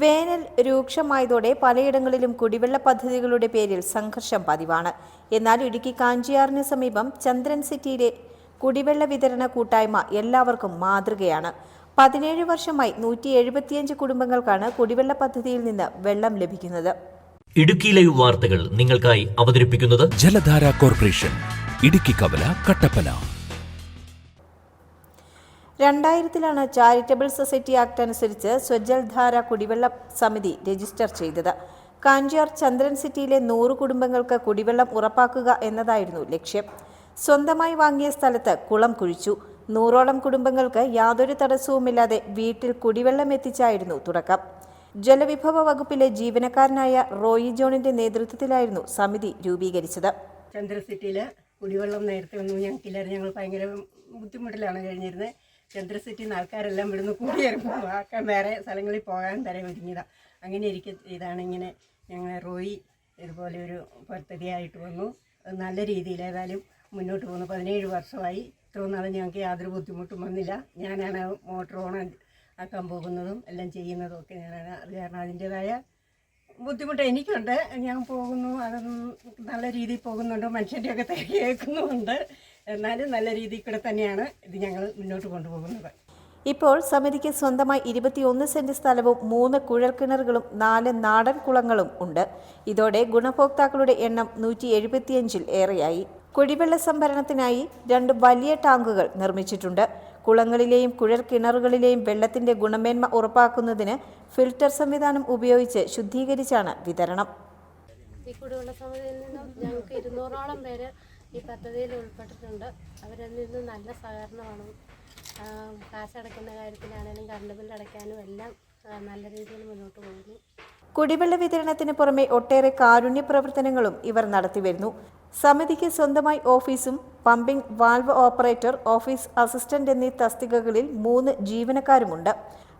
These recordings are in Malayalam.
വേനൽ രൂക്ഷമായതോടെ പലയിടങ്ങളിലും കുടിവെള്ള പദ്ധതികളുടെ പേരിൽ സംഘർഷം പതിവാണ്. എന്നാൽ ഇടുക്കി കാഞ്ചിയാറിന് സമീപം ചന്ദ്രൻ സിറ്റിയിലെ കുടിവെള്ള വിതരണ കൂട്ടായ്മ എല്ലാവർക്കും മാതൃകയാണ്. പതിനേഴ് വർഷമായി നൂറ്റി എഴുപത്തിയഞ്ച് കുടുംബങ്ങൾക്കാണ് കുടിവെള്ള പദ്ധതിയിൽ നിന്ന് വെള്ളം ലഭിക്കുന്നത്. ഇടുക്കിയിലെ വാർത്തകൾ നിങ്ങൾക്കായി അവതരിപ്പിക്കുന്നത് ജലധാര കോർപ്പറേഷൻ ഇടുക്കി കവല കട്ടപ്പന. രണ്ടായിരത്തിലാണ് ചാരിറ്റബിൾ സൊസൈറ്റി ആക്ട് അനുസരിച്ച് സ്വജൽധാര കുടിവെള്ള സമിതി രജിസ്റ്റർ ചെയ്തത്. കാഞ്ചിയാർ ചന്ദ്രൻ സിറ്റിയിലെ നൂറ് കുടുംബങ്ങൾക്ക് കുടിവെള്ളം ഉറപ്പാക്കുക എന്നതായിരുന്നു ലക്ഷ്യം. സ്വന്തമായി വാങ്ങിയ സ്ഥലത്ത് കുളം കുഴിച്ചു. നൂറോളം കുടുംബങ്ങൾക്ക് യാതൊരു തടസ്സവുമില്ലാതെ വീട്ടിൽ കുടിവെള്ളം എത്തിച്ചായിരുന്നു തുടക്കം. ജലവിഭവ വകുപ്പിലെ ജീവനക്കാരനായ റോയി ജോണിന്റെ നേതൃത്വത്തിലായിരുന്നു സമിതി രൂപീകരിച്ചത്. ചന്ദ്ര സിറ്റിയിൽ കുടിവെള്ളം നേരത്തെ ഒന്നും ഞങ്ങൾക്കില്ലായിരുന്നു ഞങ്ങൾ ഭയങ്കര ബുദ്ധിമുട്ടിലാണ് കഴിഞ്ഞിരുന്നത്. ചന്ദ്ര സിറ്റിയിൽ നിന്ന് ആൾക്കാരെല്ലാം ഇവിടുന്ന് കൂടിയിറങ്ങും ആക്കാൻ വേറെ സ്ഥലങ്ങളിൽ പോകാൻ വരെ ഒരുങ്ങിയതാണ് അങ്ങനെ ഇരിക്ക ഇതാണ് ഇങ്ങനെ ഞങ്ങൾ റോയി ഇതുപോലെ ഒരു പദ്ധതിയായിട്ട് വന്നു. നല്ല രീതിയിൽ ഏതായാലും മുന്നോട്ട് പോകുന്നു. പതിനേഴ് വർഷമായി. ഇത്രയും നാളും ഞങ്ങൾക്ക് യാതൊരു ബുദ്ധിമുട്ടും വന്നില്ല. ഞാനാണ് മോട്ടോർ ഓൺ ആക്കാൻ പോകുന്നതും എല്ലാം ചെയ്യുന്നതും ഒക്കെ ഞാനാണ്. അത് കാരണം അതിന്റെതായ ബുദ്ധിമുട്ട് എനിക്കുണ്ട്. ഞാൻ പോകുന്നു. അതൊന്നും നല്ല രീതിയിൽ പോകുന്നുണ്ട്. മനുഷ്യന്റെയൊക്കെ കേൾക്കുന്നുമുണ്ട്. എന്നാലും നല്ല രീതിയിൽ കൂടെ തന്നെയാണ് ഇത് ഞങ്ങൾ മുന്നോട്ട് കൊണ്ടുപോകുന്നത്. ഇപ്പോൾ സമിതിക്ക് സ്വന്തമായി ഇരുപത്തിയൊന്ന് സെന്റ് സ്ഥലവും മൂന്ന് കുഴൽക്കിണറുകളും നാല് നാടൻ കുളങ്ങളും ഉണ്ട്. ഇതോടെ ഗുണഭോക്താക്കളുടെ എണ്ണം നൂറ്റി എഴുപത്തിയഞ്ചിൽ ഏറെയായി. കുടിവെള്ള സംഭരണത്തിനായി രണ്ട് വലിയ ടാങ്കുകൾ നിർമ്മിച്ചിട്ടുണ്ട്. കുളങ്ങളിലെയും കുഴൽ കിണറുകളിലെയും വെള്ളത്തിന്റെ ഗുണമേന്മ ഉറപ്പാക്കുന്നതിന് ഫിൽട്ടർ സംവിധാനം ഉപയോഗിച്ച് ശുദ്ധീകരിച്ചാണ് വിതരണം. ഈ കുടിവെള്ള സമിതിയിൽ നിന്നും ഞങ്ങൾക്ക് ഇരുന്നൂറോളം പേര് ഈ പദ്ധതിയിൽ ഉൾപ്പെട്ടിട്ടുണ്ട്. അവരിൽ നിന്ന് നല്ല സഹകരണമാണ്. കാശടയ്ക്കുന്ന കാര്യത്തിലാണെങ്കിലും കറണ്ട് ബില്ല് അടയ്ക്കാനും എല്ലാം നല്ല രീതിയിൽ മുന്നോട്ട് പോകുന്നു. കുടിവെള്ള വിതരണത്തിന് പുറമെ ഒട്ടേറെ കാരുണ്യ പ്രവർത്തനങ്ങളും ഇവർ നടത്തിവരുന്നു സമിതിക്ക് സ്വന്തമായി ഓഫീസും pumping valve operator office assistant എന്നീ തസ്തികകളിൽ മൂന്ന് ജീവനക്കാരുമുണ്ട്.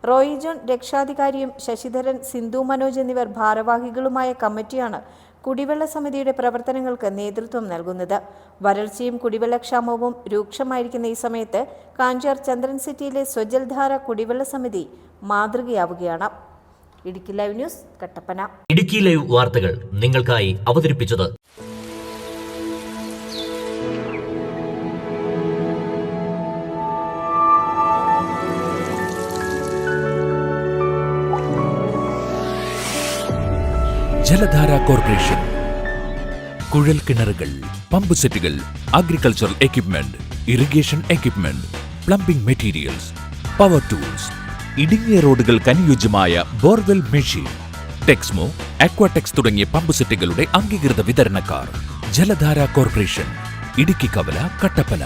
റോയി ജോൺ രക്ഷാധികാരിയും ശശിധരൻ സിന്ധു മനോജ് എന്നിവർ ഭാരവാഹികളുമായ കമ്മിറ്റിയാണ് കുടിവെള്ള സമിതിയുടെ പ്രവർത്തനങ്ങൾക്ക് നേതൃത്വം നൽകുന്നത്. വരൾച്ചയും കുടിവെള്ളക്ഷാമവും രൂക്ഷമായിരിക്കുന്ന ഈ സമയത്ത് കാഞ്ചാർ ചന്ദ്രൻ സിറ്റിയിലെ സ്വജൽധാര കുടിവെള്ള സമിതി മാതൃകയാവുകയാണ്. Idukki live news Kattappana. Idukki live വാർത്തകൾ നിങ്ങൾക്കായി അവതരിപ്പിച്ചത് ജലധാര കോർപ്പറേഷൻ. കുഴൽ കിണറുകൾ പമ്പ് സെറ്റുകൾ agricultural equipment irrigation equipment plumbing materials power tools ഇടുങ്ങിയ റോഡുകൾക്ക് അനുയോജ്യമായ ബോർവെൽ മെഷീൻ ടെക്സ്മോ അക്വാടെക്സ് തുടങ്ങിയ പമ്പ് സെറ്റുകളുടെ അംഗീകൃത വിതരണക്കാർ. ജലധാര കോർപ്പറേഷൻ ഇടുക്കി കവല കട്ടപ്പന.